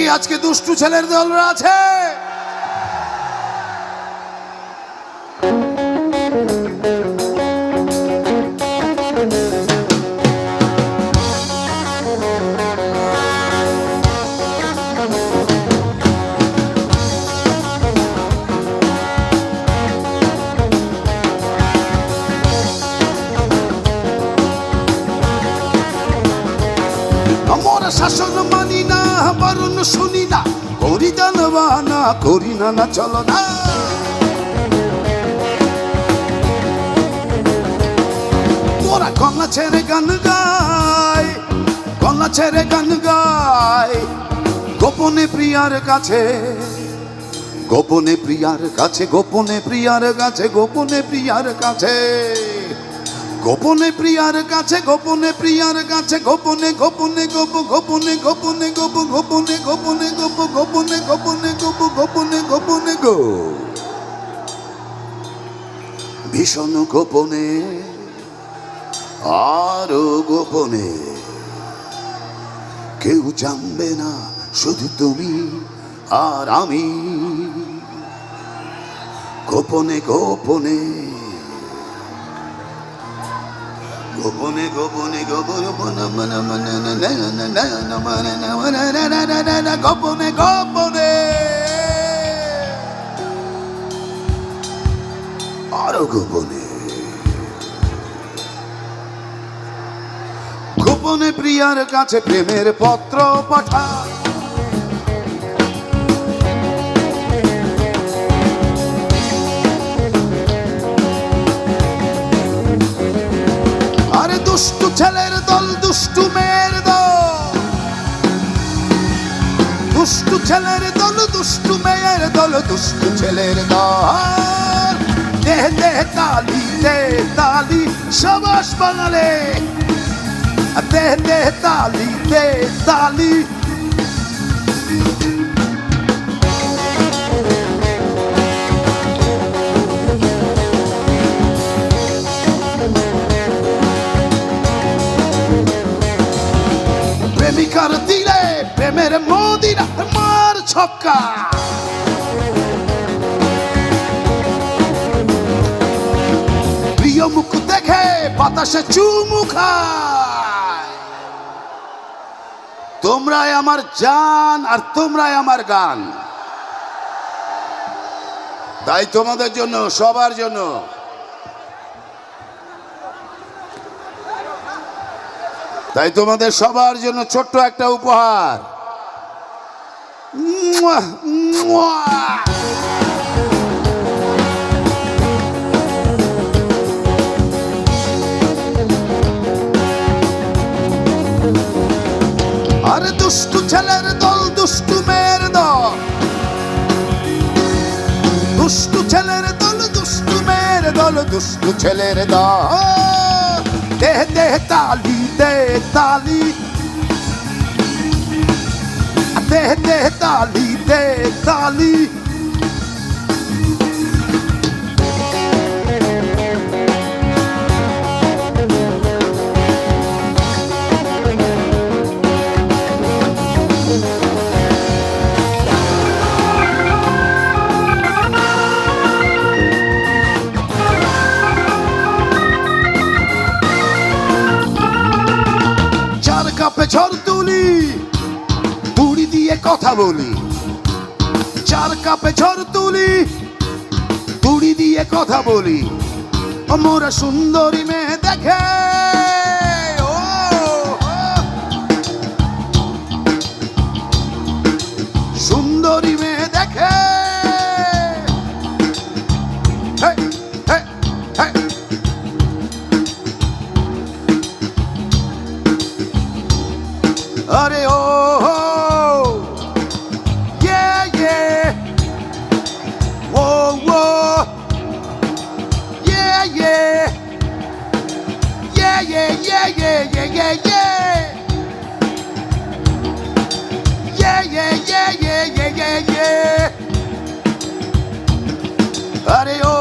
কি আজকে দুষ্টু ছেলের দলরা আছে? শাসন মানি না, বারণ শুনি না, করি দানবানা করি না না চলো না। তোরা কন্যা ছেড়ে গান গায় কন্যা ছেড়ে গান গায়, গোপনে প্রিয়ার কাছে, গোপনে প্রিয়ার কাছে, গোপনে প্রিয়ার কাছে, গোপনে প্রিয়ার কাছে। গোপনে প্রিয়ার কাছে, গোপনে প্রিয়ার কাছে, গোপনে গোপনে, গোপ, গোপনে গোপনে, গোপ, গোপনে গোপনে, গোপ, গোপনে গোপনে, গোপ, গোপনে গোপনে, গো। ভীষণ গোপনে, আরও গোপনে। কেউ জানবে না শুধু তুমি আর আমি। গোপনে গোপনে গোপনে গোপনে গোপনে গোপনে গোপনে আরও গোপনে। গোপনে প্রিয়ার কাছে প্রেমের পত্র পাঠা ছেলের দল, দুষ্টু মেয়ের দল। দুষ্টু ছেলের দল, দুষ্টু মেয়ের দল, দুষ্টু ছেলের দল। দেহ দেহ তালি দেহ তালি, সবাস বাঙালে দেহ দেহ তালি দেহ তালি ছক্কা প্রিয় মুখ দেখে বাতাসে চুমু তোমরাই আমার জান আর তোমরাই আমার গান। তাই তোমাদের জন্য, সবার জন্য। তাই তোমাদের সবার জন্য ছোট্ট একটা উপহার। মুয়া, মুয়া। আরে দুষ্টু ছেলের দল দুষ্টু মেয়ের দল দুষ্টু ছেলের দল দুষ্টু মেয়ের দল দুষ্টু ছেলের দল দেহ দেহ তালি দেহ তালি দে দে তালি দে তালি। কথা বলি। চার কাপে ঝড় তুলি তুড়ি দিয়ে কথা বলি। মোরা সুন্দরী মেয়ে Hare